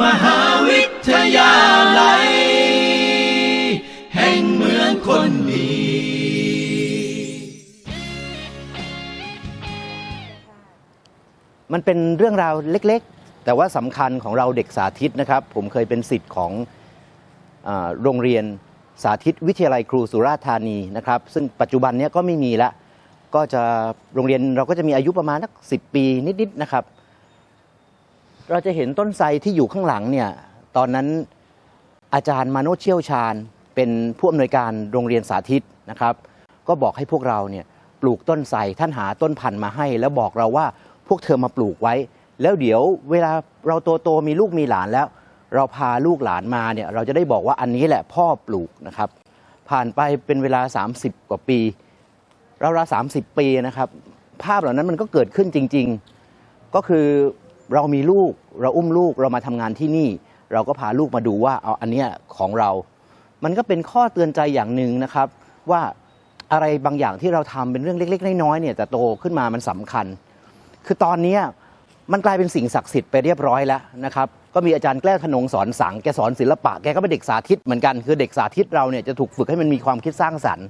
มหาวิทยาลัย แห่งเมืองคนดี มันเป็นเรื่องราวเล็กๆ แต่ว่าสำคัญของเราเด็กสาธิตนะครับ ผมเคยเป็นสิทธิ์ของอาโรงเรียนสาธิตวิทยาลัยครูสุราษฎร์ธานีนะครับ ซึ่งปัจจุบันเนี้ยก็ไม่มีละก็จะโรงเรียนเราก็จะมีอายุประมาณสักสิปีนิดๆนะครับ เราจะเห็นต้นไทรที่อยู่ข้างหลังเนี่ยตอนนั้นอาจารย์มาโนเชี่ยวชาญ เป็นผู้อำนวยการโรงเรียนสาธิตนะครับ ก็บอกให้พวกเราเนี่ยปลูกต้นไทรท่านหาต้นพันธุ์มาให้ แล้วบอกเราว่าพวกเธอมาปลูกไว้ แล้วเดี๋ยวเวลาเราโตโตมีลูกมีหลานแล้ว เราพาลูกหลานมาเนี่ยเราจะได้บอกว่าอันนี้แหละพ่อปลูกนะครับ ผ่านไปเป็นเวลา 30 กว่าปีเราเราสามสิบปีนะครับ ภาพเหล่านั้นมันก็เกิดขึ้นจริง ๆ ก็คือ เรามีลูกเราอุ้มลูกเรามาทำงานที่นี่ เราก็พาลูกมาดูว่าเอาอันเนี้ยของเรา มันก็เป็นข้อเตือนใจอย่างหนึ่งนะครับ ว่าอะไรบางอย่างที่เราทำเป็นเรื่องเล็ก ๆ น้อยๆเนี่ยแต่โตขึ้นมามันสำคัญ คือตอนเนี้มันกลายเป็นสิ่งศักดิ์สิทธิ์ไปเรียบร้อยแล้วนะครับก็มีอาจารย์แก้วธนงสอนสังแกสอนศิลปะแกก็เป็นเด็กสาธิตเหมือนกันคือเด็กสาธิตเราเนี่ยจะถูกฝึกให้มันมีความคิดสร้างสรรค์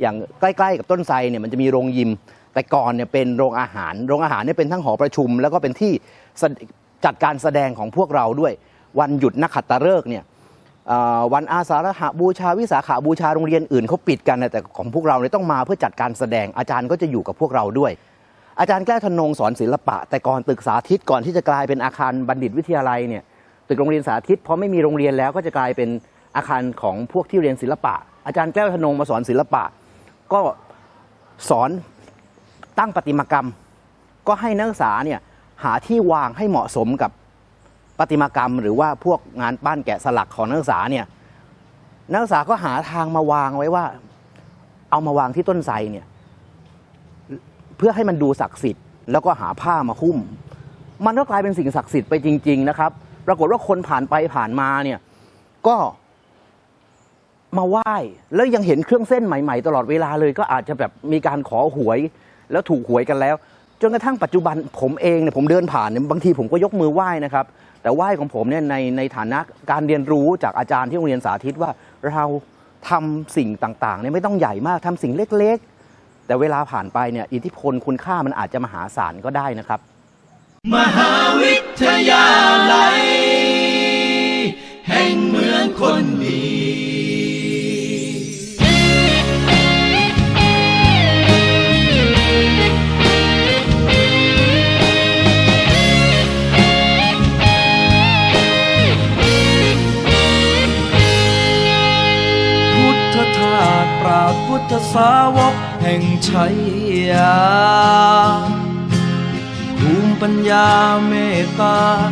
อย่างใกล้ ๆ กับต้นไทรเนี่ยมันจะมีโรงยิม แต่ก่อนเนี่ยเป็นโรงอาหาร โรงอาหารเนี่ยเป็นทั้งหอประชุม แล้วก็เป็นที่จัดการแสดงของพวกเราด้วย วันหยุดนักขัตฤกษ์เนี่ยวันอาสาฬหบูชาวิสาขาบูชาโรงเรียนอื่นเขาปิดกันนะแต่ของพวกเราเนี่ยต้องมาเพื่อจัดการแสดงอาจารย์ก็จะอยู่กับพวกเราด้วย อาจารย์แก้วธนงสอนศิลปะ แต่ก่อนตึกสาธิตก่อนที่จะกลายเป็นอาคารบัณฑิตวิทยาลัยเนี่ยตึกโรงเรียนสาธิตพอไม่มีโรงเรียนแล้วก็จะกลายเป็นอาคารของพวกที่เรียนศิลปะ อาจารย์แก้วธนงมาสอนศิลปะ ก็สอน ตั้งประติมากรรม ก็ให้นักศึกษาเนี่ยหาที่วางให้เหมาะสมกับประติมากรรม หรือว่าพวกงานปั้นแกะสลักของนักศึกษาเนี่ยนักศึกษาก็หาทางมาวางไว้ว่า เอามาวางที่ต้นไทรเนี่ยเพื่อให้มันดูศักดิ์สิทธิ์ แล้วก็หาผ้ามาคุ้ม มันก็กลายเป็นสิ่งศักดิ์สิทธิ์ไปจริง ๆ นะครับ ปรากฏว่าคนผ่านไปผ่านมาเนี่ยก็มาไหว้แล้วยังเห็นเครื่องเส้นใหม่ ๆ ตลอดเวลาเลย ก็อาจจะแบบมีการขอหวย แล้วถูกหวยกันแล้ว จนกระทั่งปัจจุบันผมเองเนี่ยผมเดินผ่านเนี่ยบางทีผมก็ยกมือไหว้นะครับ แต่ไหว้ของผมเนี่ยในในฐานะการเรียนรู้จากอาจารย์ที่โรงเรียนสาธิตว่าเราทำสิ่งต่างๆเนี่ยไม่ต้องใหญ่มากทำสิ่งเล็กๆ แต่เวลาผ่านไปเนี่ยอิทธิพลคุณค่ามันอาจจะมหาศาลก็ได้นะครับ มหาวิทยาลัย ปราดพุทธสาวกแห่งชัยยาภูมิปัญญาเมตตาตั้งมหา